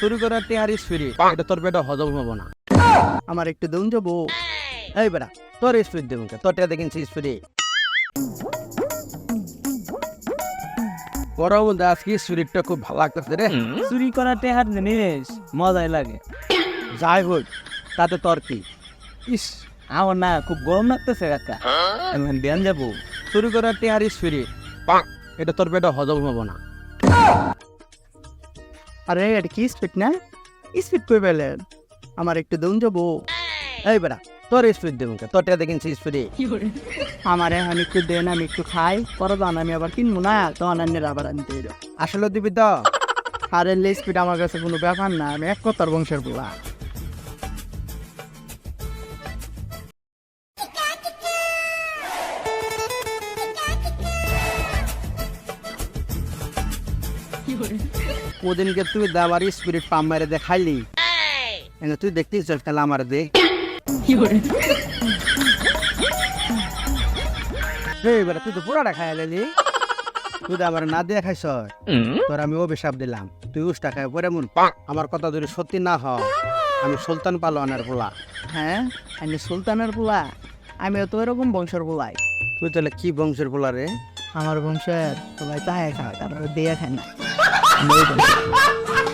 চুরি করার টেহার স্পিরিট এটা তোর পেটে হজম হব না। আমার একটু দম যাব এই। বেটা তোর স্পিরিট দেবো কে? তোর টেহা দেখিনছি স্পিরিট বড় বলতে আজকে স্পিরিটটা খুব ভালো লাগতেছে রে। চুরি করা টেহার জিনিস মজাই লাগে। যাই হোক তাতে তোর কি? ইস আমার না খুব গরম লাগতেছে কাকা। আমি ব্যায়াম যাব। চুরি করার টেহার স্পিরিট এটা তোর পেটে হজম হব না। আরে এটা কি স্পিড না? স্পিড কই পেলেন? আমার একটু দম যাব এই বেড়া তোর স্পিড দেবো তোর টেহা দেখিনছি স্পিরিট আমার এখন একটু দেন আমি একটু খাই পরে দান আমি আবার কিনবো না তো অনান্যের আবার আনতে এলো আসলে দিবি তো? আর স্পিড আমার কাছে কোনো ব্যাপার না আমি এক কথার বংশের বলা ওদিনকে তুই দাবার স্পিরিট পাম মেরে দেখাইলি। তুই দেখতেই চল তাহলে আমার দে। এই তুই তো পুরাটা খাই লালি তুই তো আমার না দিয়ে খাইছ তোর আমি অভিশাপ দিলাম। তুই উষ্টা খাই পরে মন। আমার কথা যদি সত্যি না হয় আমি সুলতান পালোয়ানের পোলা। হ্যাঁ আমি সুলতানের পোলা। আমিও তো এরকম বংশের পোলাই। তুই তাহলে কি বংশের পোলা রে? আমার বংশের সবাই তাই খায় তারপরে দিয়ে খায় না।